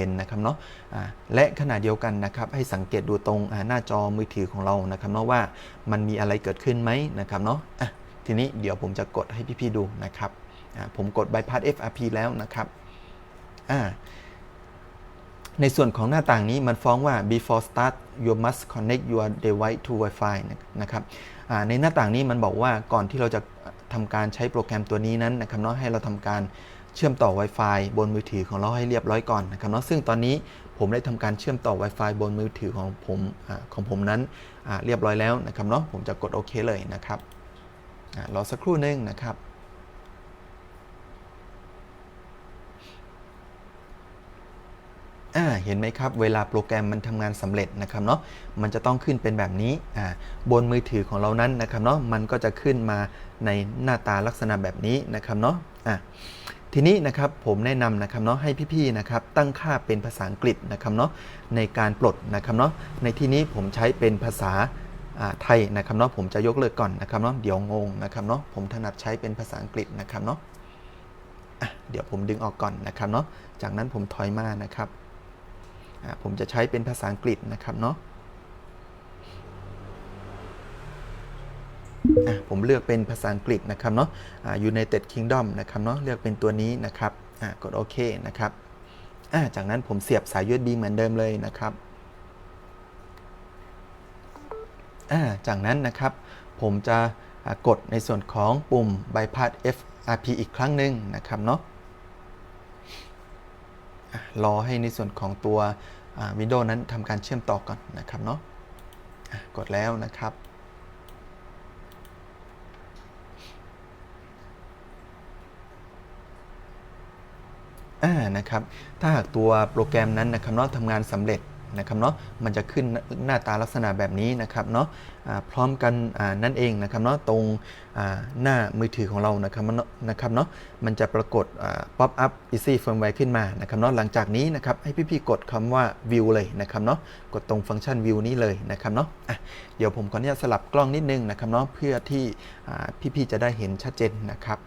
ห็นนะครับเนาะและขณะเดียวกันนะครับให้สังเกตดูตรงหน้าจอมือถือของเรานะครับเนาะว่ามันมีอะไรเกิดขึ้นไหมนะครับเนาะะทีนี้เดี๋ยวผมจะกดให้พี่ๆดูนะครับผมกด bypass FRP แล้วนะครับในส่วนของหน้าต่างนี้มันฟ้องว่า before start you must connect your device to Wi-Fi นะครับในหน้าต่างนี้มันบอกว่าก่อนที่เราจะทำการใช้โปรแกรมตัวนี้นั้นนะครับเนาะให้เราทำการ เชื่อมต่อ Wi-Fi บนมือถือของเราให้เรียบร้อยก่อนนะครับเนาะซึ่งตอนนี้ผมได้ทำการเชื่อมต่อ Wi-Fi บนมือถือของผมอของผมนั้นเรียบร้อยแล้วนะครับเนาะผมจะกดโอเคเลยนะครับรอสักครู่หนึงนะครับเห็นไหมครับเวลาโปรแกรมมันทำงานสำเร็จนะครับเนาะมันจะต้องขึ้นเป็นแบบนี้บนมือถือของเรานั้นนะครับเนาะมันก็จะขึ้นมาในหน้าตาลักษณะแบบนี้นะครับเนาะ ทีนี้นะครับผมแนะนำนะครับเนาะให้พี่ๆนะครับตั้งค่าเป็นภาษาอังกฤษนะครับเนาะในการปลดนะครับเนาะในที่นี้ผมใช้เป็นภาษาไทยนะครับเนาะผมจะยกเลิกก่อนนะครับเนาะเดี๋ยวงงนะครับเนาะผมถนัดใช้เป็นภาษาอังกฤษนะครับเนาะเดี๋ยวผมดึงออกก่อนนะครับเนาะจากนั้นผมถอยมานะครับผมจะใช้เป็นภาษาอังกฤษนะครับเนาะ อะผมเลือกเป็นภาษาอังกฤษนะครับเนาะอ่า United Kingdom นะครับเนาะเลือกเป็นตัวนี้นะครับอ่ากดโอเคนะครับอ่าจากนั้นผมเสียบสาย USB เหมือนเดิมเลยนะครับอ่าจากนั้นนะครับผมจะกดในส่วนของปุ่ม bypass FRP อีกครั้งหนึ่งนะครับเนาะรอให้ในส่วนของตัววิดีโอนั้นทำการเชื่อมต่อก่อนนะครับเนาะะกดแล้วนะครับ อ่านะครับถ้าหากตัวโปรแกรมนั้นนะครับเนาะทำงานสำเร็จนะครับเนาะมันจะขึ้นหน้าตาลักษณะแบบนี้นะครับเนาะพร้อมกันนั่นเองนะครับเนาะตรงหน้ามือถือของเรานะครับเนาะนะครับเนาะมันจะปรากฏอ่า pop up easy firmware ขึ้นมานะครับเนาะหลังจากนี้นะครับให้พี่ๆกดคำว่า view เลยนะครับเนาะกดตรงฟังก์ชัน view นี้เลยนะครับเนาะะเดี๋ยวผมขออนุญาตสลับกล้องนิดนึงนะครับเนาะเพื่อที่พี่ๆจะได้เห็นชัดเจนนะครับ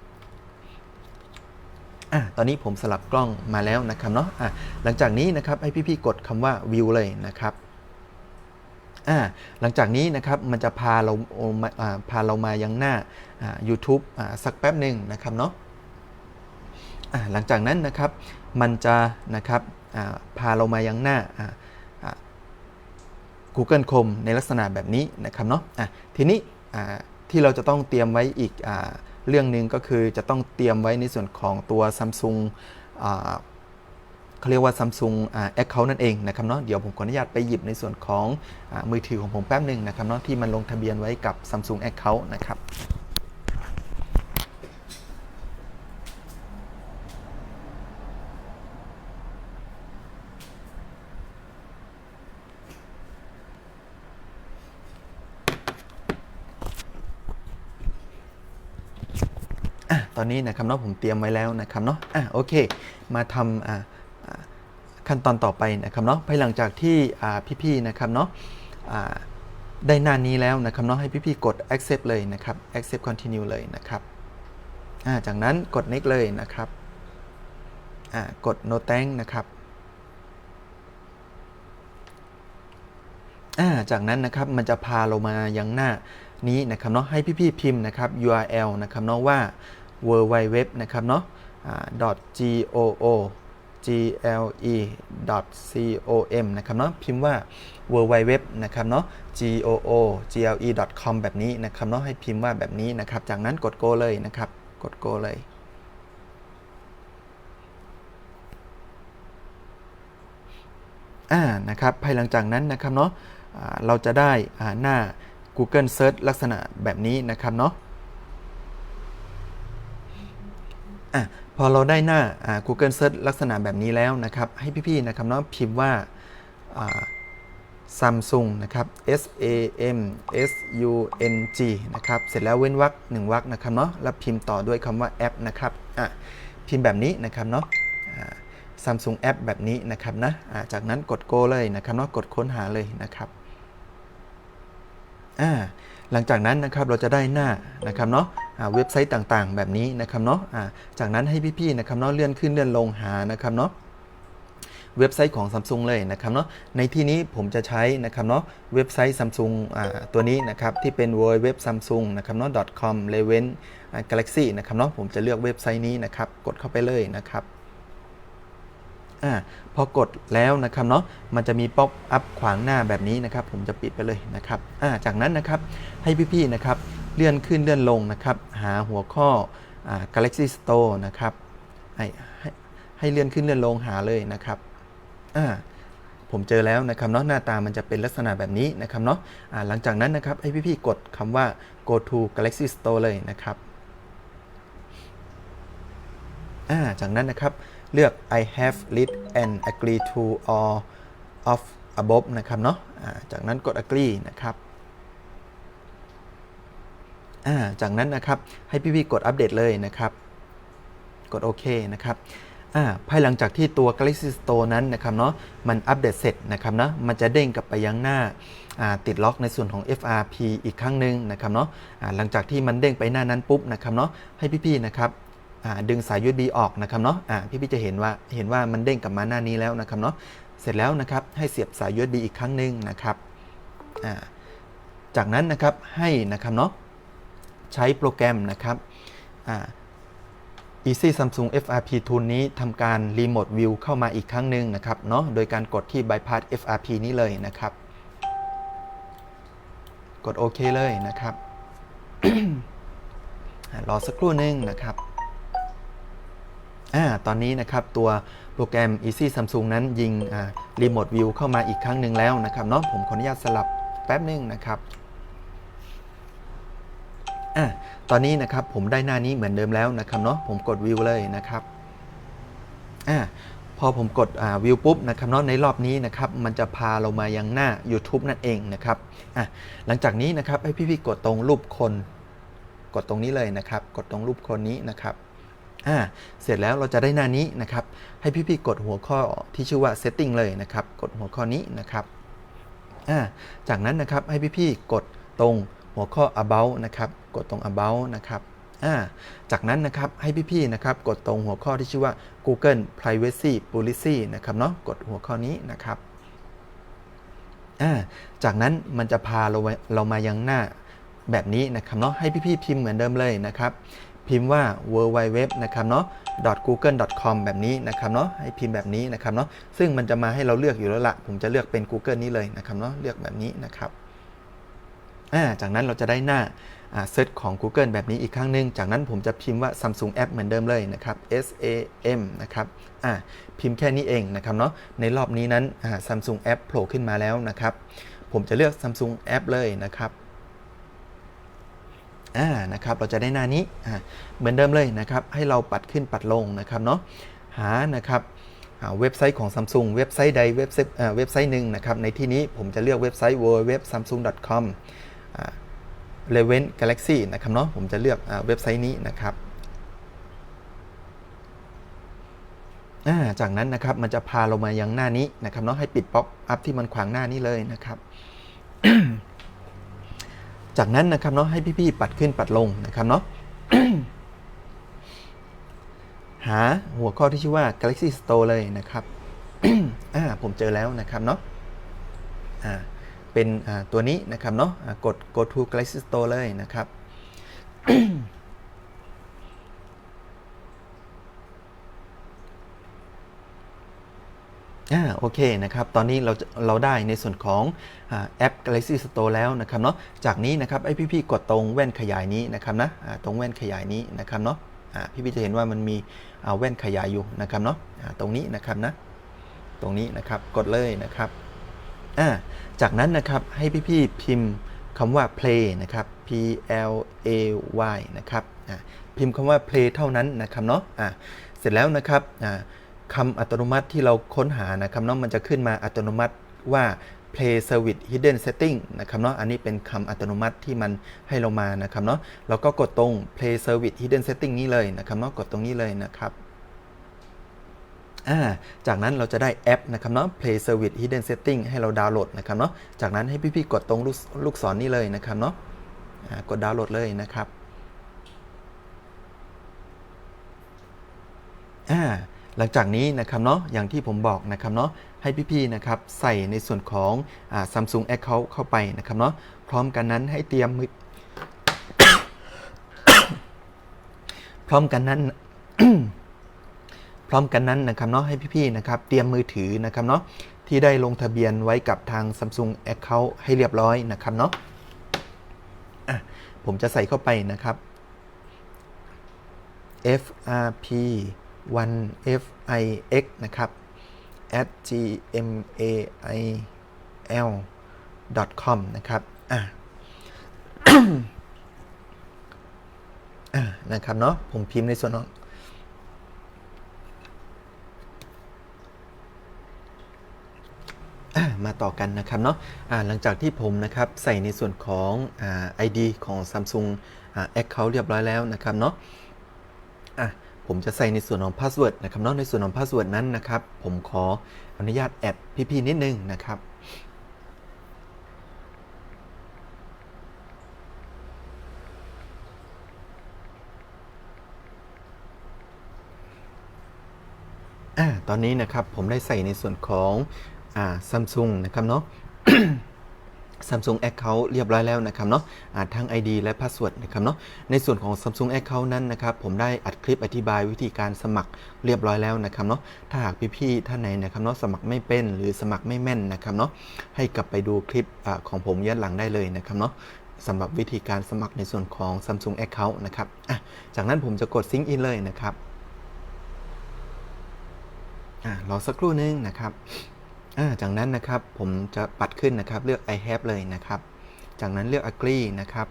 อะตอนนี้ผมสลับกล้องมาแล้วนะครับเนาะอะหลังจากนี้นะครับให้พี่ๆกดคำว่า view เลยนะครับอ่าหลังจากนี้นะครับมันจะพาเราอ่าพาเรามายังหน้าอ่า YouTube อ่าสักแป๊บหนึ่งนะครับเนาะอ่าหลังจากนั้นนะครับมันจะนะครับอ่าพาเรามายังหน้าอ่าอ่า Google Chrome ในลักษณะแบบนี้นะครับเนาะอะทีนี้อ่า ที่เราจะต้องเตรียมไว้อีกอเรื่องหนึ่งก็คือจะต้องเตรียมไว้ในส่วนของตัว Samsung เขาเรียกว่า Samsung อ่า Account นั่นเองนะครับเนาะเดี๋ยวผมขออนุญาตไปหยิบในส่วนของอมือถือของผมแป๊บหนึ่งนะครับเนาะที่มันลงทะเบียนไว้กับ Samsung Account นะครับ นนี้นะครับเนาะผมเตรียมไว้แล้วนะครับเนาะอะโอเค มาทำอ่าขั้นตอนต่อไปนะครับเนาะภายหลังจากที่พี่ๆนะครับเนาะได้หน้านี้แล้วนะครับเนาะให้พี่ๆกด accept เลยนะครับ accept continue เลยนะครับจากนั้นกด next เลยนะครับกด no thank นะครับจากนั้นนะครับมันจะพาเรามายังหน้านี้นะครับเนาะให้พี่ๆพิมพ์นะครับ URL นะครับเนาะว่า w w w นะครับเนาะ .goo gle .com นะครับเนาะพิมพ์ว่า w w w นะครับเนาะ goo gle com แบบนี้นะครับเนาะให้พิมพ์ว่าแบบนี้นะครับ จากนั้นกด go เลยนะครับ กด go เลยอ่านะครับภายหลังจากนั้นนะครับเนาะเราจะได้หน้า Google Search ลักษณะแบบนี้นะครับเนาะ อะพอเราได้หน้า Google Search ลักษณะแบบนี้แล้วนะครับ ให้พี่ๆนะครับเนาะพิมพ์ว่า Samsung นะครับ S A M S U N G นะครับ เสร็จแล้วเว้นวรรคหนึ่งวรรคนะครับเนาะแล้วพิมพ์ต่อด้วยคำว่าแอปนะครับอะพิมพ์แบบนี้นะครับเนาะ Samsung App แบบนี้นะครับนะอ่าจากนั้นกด go เลยนะครับเนาะกดค้นหาเลยนะครับอ่า หลังจากนั้นนะครับเราจะได้หน้านะครับเนาะเว็บไซต์ต่างๆ แบบนี้นะครับเนาะจากนั้นให้พี่ๆนะครับเนาะเลื่อนขึ้นเลื่อนลงหานะครับเนาะเว็บไซต์ของ Samsung เลยนะครับเนาะในที่นี้ผมจะใช้นะครับเนาะเว็บไซต์ Samsung อ่าตัวนี้นะครับที่เป็น w w w samsung นะครับเนาะ .com l e v e n galaxy นะครับเนาะผมจะเลือกเว็บไซต์นี้นะครับกดเข้าไปเลยนะครับ อ่าพอกดแล้วนะครับเนาะมันจะมีป๊อปอัพขวางหน้าแบบนี้นะครับ ผมจะปิดไปเลยนะครับอ่าจากนั้นนะครับให้พี่ๆนะครับเลื่อนขึ้นเลื่อนลงนะครับ หาหัวข้ออ่า Galaxy Store นะครับให้ให้เลื่อนขึ้นเลื่อนลงหาเลยนะครับอ่าผมเจอแล้วนะครับเนาะหน้าตามันจะเป็นลักษณะแบบนี้นะครับเนาะอ่าหลังจากนั้นนะครับให้พี่ๆกดคำว่า go to Galaxy Store เลยนะครับอ่าจากนั้นนะครับ เลือก I have read and agree to all of above นะครับเนาะอ่าจากนั้นกด agree นะครับาจากนั้นนะครับให้พี่ๆกดอัปเดตเลยนะครับ กดโอเคนะครับาภายหลังจากที่ตัว Galaxy Store นั้นนะครับเนาะมันอัปเดตเสร็จนะครับเนาะมันจะเด้งกลับไปยังหน้าาติดล็อกในส่วนของ FRP อีกครั้งหนึ่งนะครับเนาะหลังจากที่มันเด้งไปหน้านั้นปุ๊บนะครับเนาะให้พี่ๆนะครับ ดึงสาย USB ออกนะครับเนาะอ่พี่ๆจะเห็นว่าเห็นว่ามันเด้งกลับมาหน้านี้แล้วนะครับเนาะเสร็จแล้วนะครับให้เสียบสาย USB อีกครั้งหนึ่งนะครับจากนั้นนะครับให้นะครับเนาะใช้โปรแกรมนะครับ Easy Samsung FRP Tool นี้ทำการ Remote View เข้ามาอีกครั้งหนึ่งนะครับเนาะโดยการกดที่ Bypass FRP นี้เลยนะครับ กดโอเคเลยนะครับรอสักครู่หนึ่งนะครับ อ่าตอนนี้นะครับตัวโปรแกรม Easy Samsung นั้นยิงอ่า Remote View เข้ามาอีกครั้งหนึ่งแล้วนะครับเนาะผมขออนุญาตสลับแป๊บหนึ่งนะครับอะตอนนี้นะครับผมได้หน้านี้เหมือนเดิมแล้วนะครับเนาะผมกดวิวเลยนะครับอะพอผมกดวิวปุ๊บนะครับเนาะในรอบนี้นะครับมันจะพาเรามายังหน้า YouTube นั่นเองนะครับอะหลังจากนี้นะครับให้พี่ๆกดตรงรูปคน กดตรงนี้เลยนะครับ กดตรงรูปคนนี้นะครับ อ่าเสร็จแล้วเราจะได้หน้านี้นะครับ ให้พี่ๆกดหัวข้อที่ชื่อว่า setting เลยนะครับ กดหัวข้อนี้นะครับอ่าจากนั้นนะครับให้พี่ๆกดตรงหัวข้อ about นะครับ กดตรง about นะครับอ่าจากนั้นนะครับให้พี่ๆนะครับกดตรงหัวข้อที่ชื่อว่า Google Privacy Policy นะครับเนาะกดหัวข้อนี้นะครับอ่าจากนั้นมันจะพาเราเรามายังหน้าแบบนี้นะครับเนาะให้พี่ๆพิมพ์เหมือนเดิมเลยนะครับ พิมพ์ว่า w w w นะครับเนาะ .google.com แบบนี้นะครับเนาะให้พิมพ์แบบนี้นะครับเนาะซึ่งมันจะมาให้เราเลือกอยู่แล้วละผมจะเลือกเป็น Google นี้เลยนะครับเนาะเลือกแบบนี้นะครับอ่าจากนั้นเราจะได้หน้าเซตของ Google แบบนี้อีกครั้งหนึ่งจากนั้นผมจะพิมพ์ว่า Samsung App เหมือนเดิมเลยนะครับ S A M นะครับอ่าพิมพ์แค่นี้เองนะครับเนาะในรอบนี้นั้น Samsung App โผล่ขึ้นมาแล้วนะครับ ผมจะเลือก Samsung App เลยนะครับ อ่านะครับเราจะได้หน้านี้อ่าเหมือนเดิมเลยนะครับให้เราปัดขึ้นปัดลงนะครับเนาะหานะครับเว็บไซต์ของ Samsung เว็บไซต์ใดเว็บไซต์เว็บไซต์หนึ่งนะครับในที่นี้ผมจะเลือกเว็บไซต์ www.samsung.com l e v e n Galaxy นะครับเนาะผมจะเลือกเว็บไซต์นี้นะครับจากนั้นนะครับมันจะพาเรามายังหน้านี้นะครับเนาะให้ปิดป๊อปอัพที่มันขวางหน้านี้เลยนะครับ จากนั้นนะครับเนาะให้พี่ๆปัดขึ้นปัดลงนะครับเนาะหาหัวข้อที่ชื่อว่า Galaxy Store เลยนะครับอ่าผมเจอแล้วนะครับเนาะอ่าเป็นตัวนี้นะครับเนาะะกด go to Galaxy Store เลยนะครับ อ่าโอเคนะครับ ตอนนี้เราเราได้ในส่วนของแอป Galaxy Store แล้วนะครับเนาะ จากนี้นะครับไอพี่ๆกดตรงแว่นขยายนี้นะครับนะตรงแว่นขยายนี้นะครับเนาะพี่ๆจะเห็นว่ามันมีแว่นขยายอยู่นะครับเนาะตรงนี้นะครับนะ ตรงนี้นะครับกดเลยนะครับอ่าจากนั้นนะครับให้พี่ๆพิมพ์คำว่า play นะครับ p l a y นะครับพิมพ์คำว่า play เท่านั้นนะครับเนาะะเสร็จแล้วนะครับ คำอัตโนมัติที่เราค้นหานะครับเนาะมันจะขึ้นมาอัตโนมัติว่า play service hidden setting นะครับเนาะอันนี้เป็นคำอัตโนมัติที่มันให้เรามานะครับเนาะเราก็กดตรง play service hidden setting นี้เลยนะครับเนาะกดตรงนี้เลยนะครับอ่าจากนั้นเราจะได้แอปนะครับเนาะ Play Service Hidden Setting ให้เราดาวน์โหลดนะครับเนาะจากนั้นให้พี่ๆกดตรงลูกศรนนี้เลยนะครับเนาะกดดาวน์โหลดเลยนะครับอ่า หลังจากนี้นะครับเนาะอย่างที่ผมบอกนะครับเนาะให้พี่ๆนะครับใส่ในส่วนของอ่า Samsung Account เข้าไปนะครับเนาะพร้อมกันนั้นให้เตรียมมือพร้อมกันนั้นพร้อมกันนั้นนะครับเนาะให้พี่ๆนะครับเตรียมมือถือนะครับเนาะที่ได้ลงทะเบียนไว้กับทาง Samsung Account ให้เรียบร้อยนะครับเนาะะผมจะใส่เข้าไปนะครับ FRP 1 FIX นะครับ at gmail com นะครับอะอะนะครับเนาะผมพิมพ์ในส่วนของมาต่อกันนะครับเนาะะหลังจากที่ผมนะครับใส่ในส่วนของอ่า ID ของ Samsung อ่า Account เรียบร้อยแล้วนะครับเนาะ ผมจะใส่ในส่วนของ Password นะครับนาะในส่วนของ Password นั้นนะครับ ผมขออนุญาตแอดพี่ๆนิดนึงนะครับอ่าตอนนี้นะครับผมได้ใส่ในส่วนของ อ่าซัมซุงนะครับเนาะ Samsung Account เรียบร้อยแล้วนะครับเนาะอ่าทั้ง ID และ Password นะครับเนาะในส่วนของ Samsung Account นั้นนะครับผมได้อัดคลิปอธิบายวิธีการสมัครเรียบร้อยแล้วนะครับเนาะถ้าหากพี่ๆท่านไหนนะครับเนาะสมัครไม่เป็นหรือสมัครไม่แม่นนะครับเนาะให้กลับไปดูคลิปอของผมย้อนหลังได้เลยนะครับเนาะสำหรับวิธีการสมัครในส่วนของ Samsung Account นะครับจากนั้นผมจะกด Sync in เลยนะครับอรอสักครู่นึงนะครับ จากนั้นนะครับผมจะปัดขึ้นนะครับ เลือก I have เลยนะครับ จากนั้นเลือก agree นะครับ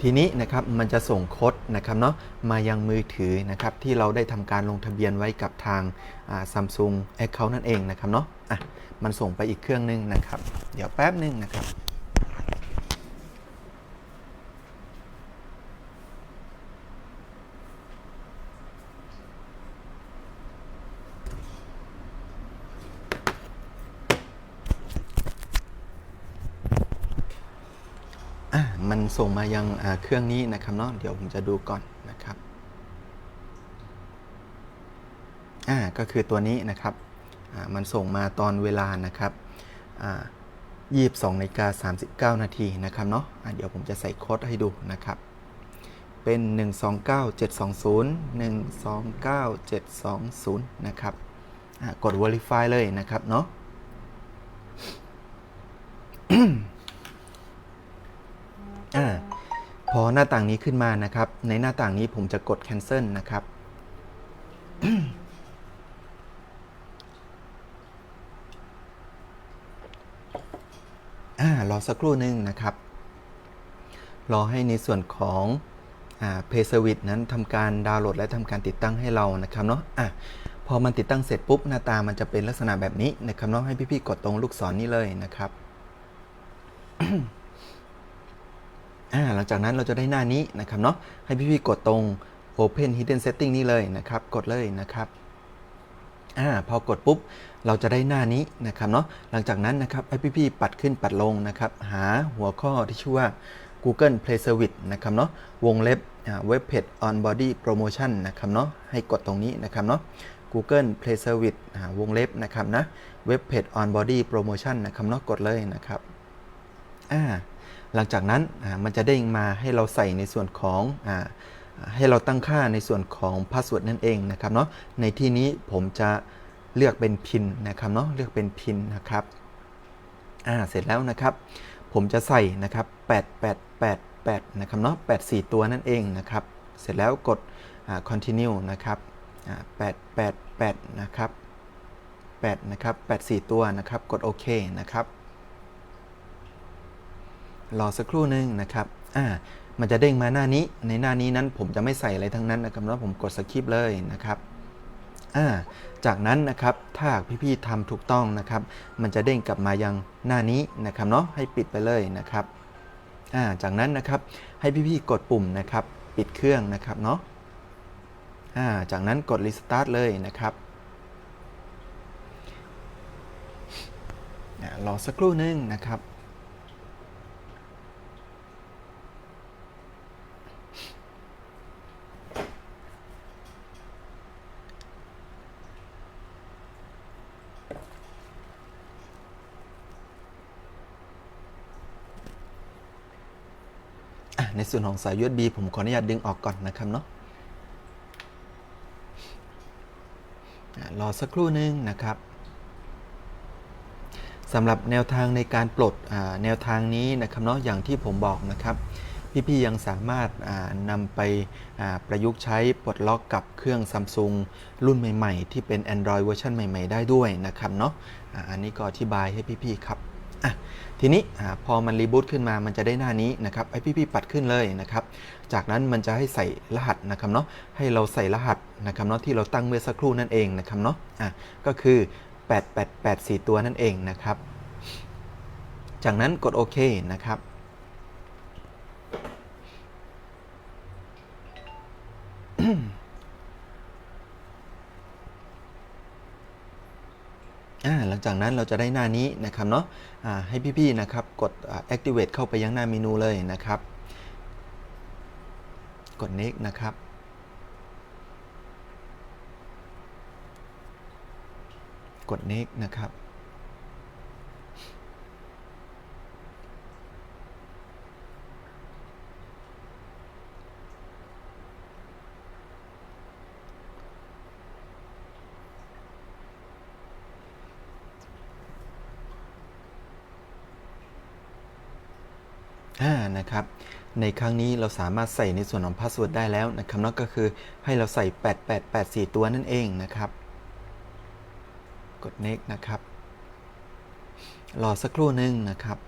ทีนี้นะครับมันจะส่งโค้ดนะครับเนาะมายังมือถือนะครับที่เราได้ทำการลงทะเบียนไว้กับทางอ่า Samsung Account นั่นเองนะครับเนาะะมันส่งไปอีกเครื่องหนึงนะครับ เดี๋ยวแป๊บหนึงนะครับ ส่งมายังอ่าเครื่องนี้นะครับเนาะเดี๋ยวผมจะดูก่อนนะครับอ่าก็คือตัวนี้นะครับอ่ามันส่งมาตอนเวลานะครับอ่า22นาฬิกา39นาทีนะครับเนาะอะเดี๋ยวผมจะใส่โค้ดให้ดูนะครับ เป็น 129720 129720 นะครับอะกด verify เลยนะครับเนาะ อ่าพอหน้าต่างนี้ขึ้นมานะครับ ในหน้าต่างนี้ผมจะกด cancel นะครับ อ่ารอสักครู่หนึ่งนะครับ รอให้ในส่วนของอ่า Play Service นั้นทำการดาวน์โหลดและทำการติดตั้งให้เรานะครับเนาะอะพอมันติดตั้งเสร็จปุ๊บหน้าตามันจะเป็นลักษณะแบบนี้นะครับเนาะให้พี่ๆกดตรงลูกศรนี้เลยนะครับ หลังจากนั้นเราจะได้หน้านี้นะครับเนาะให้พี่ๆกดตรง Open Hidden Setting นี้เลยนะครับ กดเลยนะครับอ่าพอกดปุ๊บเราจะได้หน้านี้นะครับเนาะหลังจากนั้นนะครับให้พี่ๆปัดขึ้นปัดลงนะครับ หาหัวข้อที่ชื่อว่า Google Play Service นะครับเนาะวงเล็บอ่า Web Page On Body Promotion นะครับเนาะให้กดตรงนี้นะครับเนาะ Google Play Service วงเล็บนะครับนะ Web Page On Body Promotion นะครับเนาะกดเลยนะครับอ่า หลังจากนั้นมันจะเด้งมาให้เราใส่ในส่วนของอให้เราตั้งค่าในส่วนของพาสเวิร์ดนั่นเองนะครับเนาะในที่นี้ผมจะเลือกเป็นพินนะครับเนาะเลือกเป็นพินนะครับอ่าเสร็จแล้วนะครับ ผมจะใส่นะครับ 8 8 8 8 นะครับเนาะ8 4 ตัวนั่นเองนะครับ เสร็จแล้วกด continue นะครับ8 8 8 นะครับ 8 นะครับ 8 4 ตัวนะครับ กดโอเคนะครับ รอสักครู่หนึ่งนะครับอ่ามันจะเด้งมาหน้านี้ ในหน้านี้นั้นผมจะไม่ใส่อะไรทั้งนั้นนะครับแล้วผมกดสคิปเลยนะครับอ่าจากนั้นนะครับถ้าพี่ๆทำถูกต้องนะครับ มันจะเด้งกลับมายังหน้านี้นะครับเนาะให้ปิดไปเลยนะครับอ่าจากนั้นนะครับให้พี่ๆกดปุ่มนะครับปิดเครื่องนะครับเนาะอ่าจากนั้นกด restart เลยนะครับรอสักครู่หนึงนะครับ ในส่วนของสาย USB ผมขออนุญาตดึงออกก่อนนะครับเนาะรอสักครู่หนึงนะครับสำหรับแนวทางในการปลดแนวทางนี้นะครับเนาะอย่างที่ผมบอกนะครับ พี่ๆยังสามารถนำไปประยุกต์ใช้ปลดล็อกกับเครื่องซัมซุงรุ่นใหม่ ๆ ที่เป็น Android เวอร์ชันใหม่ ๆ ได้ด้วยนะครับเนาะอันนี้ก็อธิบายให้พี่ๆครับ อะทีนี้อาพอมันรีบูตขึ้นมามันจะได้หน้านี้นะครับให้พี่ๆปัดขึ้นเลยนะครับจากนั้นมันจะให้ใส่รหัสนะครับเนาะให้เราใส่รหัสนะครับเนาะที่เราตั้งเมื่อสักครู่นั่นเองนะครับเนาะอะก็คือ 8884 ตัวนั่นเองนะครับ จากนั้นกดโอเคนะครับอ หลังจากนั้นเราจะได้หน้านี้นะครับเนาะะให้พี่ๆนะครับกด activate เข้าไปยังหน้าเมนูเลยนะครับ กด next นะครับกด next นะครับ อ่านะครับ ในครั้งนี้เราสามารถใส่ในส่วนของพาสเวิร์ดได้แล้วนะครับนั่นก็คือให้เราใส่ 8884 ตัวนั่นเองนะครับ กด next นะครับ รอสักครู่หนึ่งนะครับ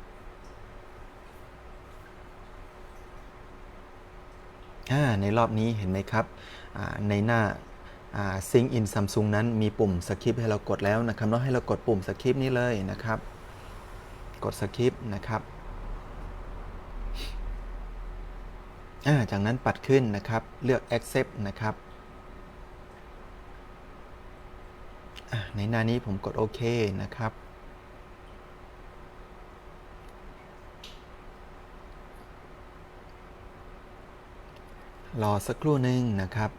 อ่าในรอบนี้เห็นไหมครับ ในหน้า Sync in Samsung นั้นมีปุ่มสคริปให้เรากดแล้วนะครับเนาะให้เรากดปุ่มสคริปนี้เลยนะครับ กดสคริปนะครับ อ่า จากนั้นปัดขึ้นนะครับ เลือก accept นะครับในหน้านี้ผมกดโอเคนะครับ รอสักครู่หนึ่งนะครับ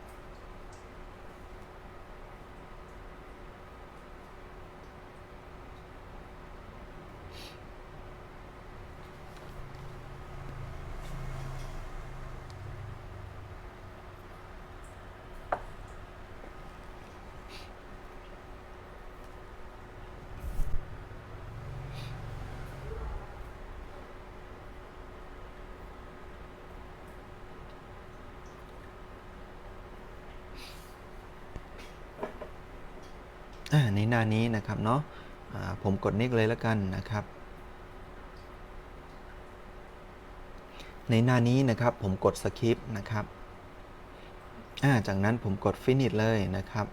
ในหน้านี้นะครับเนาะผมกดนิกเลยแล้วกันนะครับ ในหน้านี้นะครับผมกดสคริปนะครับจากนั้นผมกด finish เลยนะครับ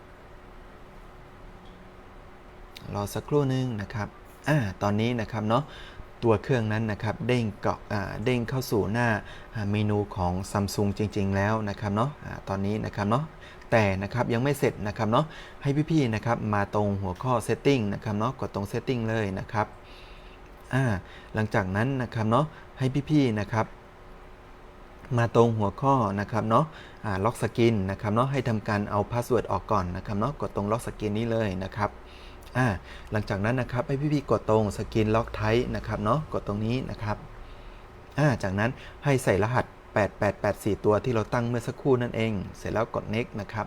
รอสักครู่นึงนะครับอตอนนี้นะครับเนาะตัวเครื่องนั้นนะครับเด้งเกาะเด้งเข้าสู่หน้าเมนูของ Samsung จริง ๆ แล้วนะครับเนาะอ่าตอนนี้นะครับเนาะ แต่นะครับยังไม่เสร็จนะครับเนาะให้พี่ๆนะครับมาตรงหัวข้อ setting นะครับเนาะกดตรง setting เลยนะครับอ่าหลังจากนั้นนะครับเนาะให้พี่ๆนะครับมาตรงหัวข้อนะครับเนาะล็อกสกินนะครับเนาะให้ทำการเอาพาสเวิร์ดออกก่อนนะครับเนาะกดตรงล็อกสกินนี้เลยนะครับอ่าหลังจากนั้นนะครับให้พี่ๆกดตรงสกินล็อกไทป์นะครับเนาะกดตรงนี้นะครับอ่าจากนั้นให้ใส่รหัส 8884 ตัวที่เราตั้งเมื่อสักครู่นั่นเอง เสร็จแล้วกด next นะครับ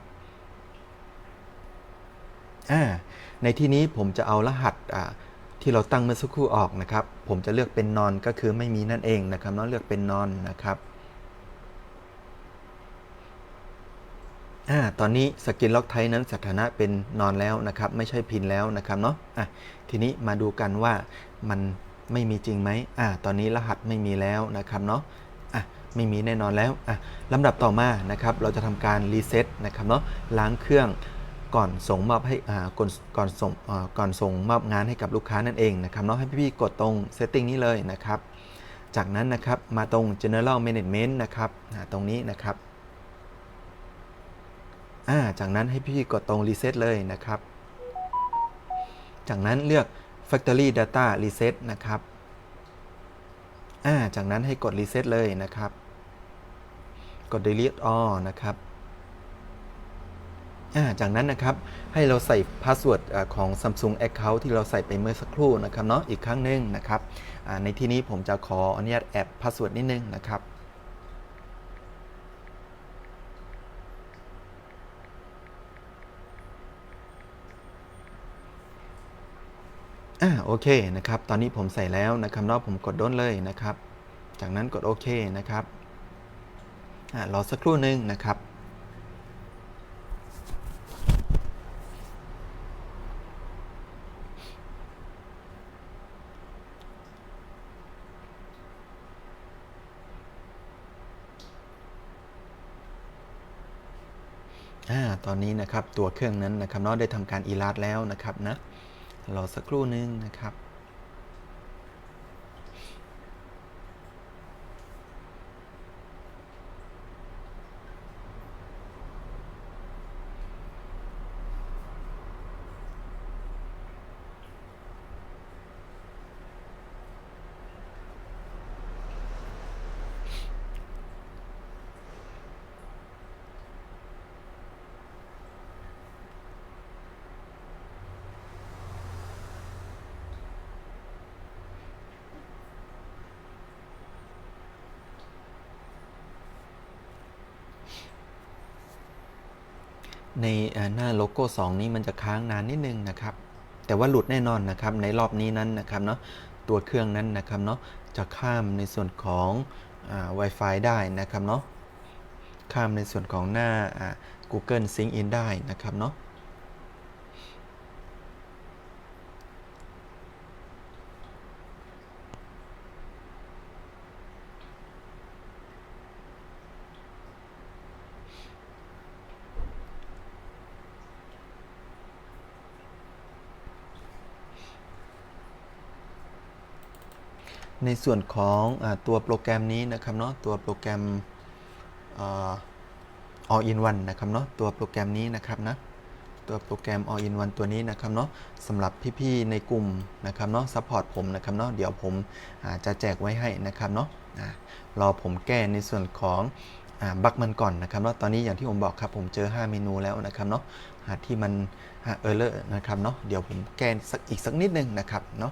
อ่าในที่นี้ผมจะเอารหัสอ่าที่เราตั้งเมื่อสักครู่ออกนะครับ ผมจะเลือกเป็นนอนก็คือไม่มีนั่นเองนะครับเนาะเลือกเป็นนอนนะครับอ่าตอนนี้สกินล็อกไทนั้นสถานะเป็นนอนแล้วนะครับ ไม่ใช่พินแล้วนะครับเนาะอะทีนี้มาดูกันว่ามันไม่มีจริงไหมอ่าตอนนี้รหัสไม่มีแล้วนะครับเนาะอะ ไม่มีแน่นอนแล้วอะลำดับต่อมานะครับเราจะทำการรีเซ็ตนะครับเนาะล้างเครื่องก่อนส่งมอบให้อ่าก่อนก่อนส่งอ่าก่อนส่งมอบงานให้กับลูกค้านั่นเองนะครับเนาะให้พี่ๆกดตรง setting นี้เลยนะครับ จากนั้นนะครับมาตรง general management นะครับตรงนี้นะครับอ่าจากนั้นให้พี่กดตรง reset เลยนะครับ จากนั้นเลือก factory data reset นะครับอ่าจากนั้นให้กด reset เลยนะครับ กด delete all นะครับจากนั้นนะครับให้เราใส่พาสเวิร์ดของ Samsung Account ที่เราใส่ไปเมื่อสักครู่นะครับเนาะอีกครั้งหนึ่งนะครับในที่นี้ผมจะขออนุญาตแอบพาสเวิร์ดนิดนึงนะครับอโอเคนะครับ ตอนนี้ผมใส่แล้วนะครับเนาะผมกดด้นเลยนะครับ จากนั้นกดโอเคนะครับ รอสักครู่หนึ่งนะครับอตอนนี้นะครับตัวเครื่องนั้นนะครับเนาะได้ทำการอีลาดแล้วนะครับนะรอสักครู่หนึ่งนะครับ ในหน้าโลโก้ 2 นี้มันจะค้างนานนิดนึงนะครับ แต่ว่าหลุดแน่นอนนะครับในรอบนี้นั้นนะครับเนาะตัวเครื่องนั้นนะครับเนาะจะข้ามในส่วนของอ่า Wi-Fi ได้นะครับเนาะข้ามในส่วนของหน้าอ่า Google Sync In ได้นะครับเนาะ ในส่วนของอตัวโปรแกรมนี้นะครับเนาะตัวโปรแกรมเอ่อ all in one นะครับเนาะตัวโปรแกรมนี้นะครับนะตัวโปรแกรม all in one ตัวนี้นะครับเนาะสำหรับพี่ๆในกลุ่มนะครับเนาะซัพพอร์ตผมนะครับเนาะเดี๋ยวผมจะแจกไว้ให้นะครับเนาะรอผมแก้ในส่วนของบักมันก่อนนะครับเนาะตอนนี้อย่างที่ผมบอกครับผมเจอ 5 เมนูแล้วนะครับเนาะที่มันเออร์เลอร์นะครับเนาะเดี๋ยวผมแก้สักอีกสักนิดนึงนะครับเนาะ